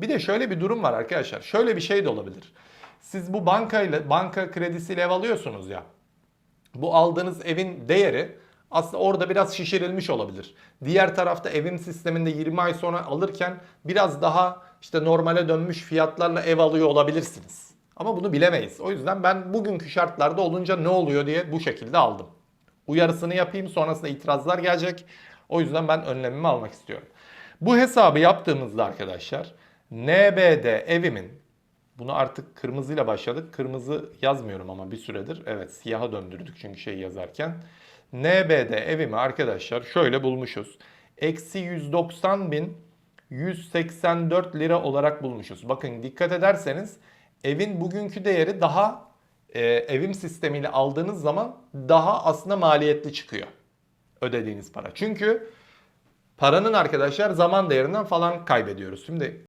Bir de şöyle bir durum var arkadaşlar. Şöyle bir şey de olabilir. Siz bu bankayla banka kredisiyle ev alıyorsunuz ya. Bu aldığınız evin değeri aslında orada biraz şişirilmiş olabilir. Diğer tarafta evim sisteminde 20 ay sonra alırken biraz daha işte normale dönmüş fiyatlarla ev alıyor olabilirsiniz. Ama bunu bilemeyiz. O yüzden ben bugünkü şartlarda olunca ne oluyor diye bu şekilde aldım. Uyarısını yapayım sonrasında itirazlar gelecek. O yüzden ben önlemimi almak istiyorum. Bu hesabı yaptığımızda arkadaşlar NBD evimin bunu artık kırmızıyla başladık. Kırmızı yazmıyorum ama bir süredir. Evet siyaha döndürdük çünkü şey yazarken. NBD evimi arkadaşlar şöyle bulmuşuz. Eksi 190 bin 184 lira olarak bulmuşuz. Bakın dikkat ederseniz evin bugünkü değeri daha e, evim sistemiyle aldığınız zaman daha aslında maliyetli çıkıyor. Ödediğiniz para. Çünkü paranın arkadaşlar zaman değerinden falan kaybediyoruz. Şimdi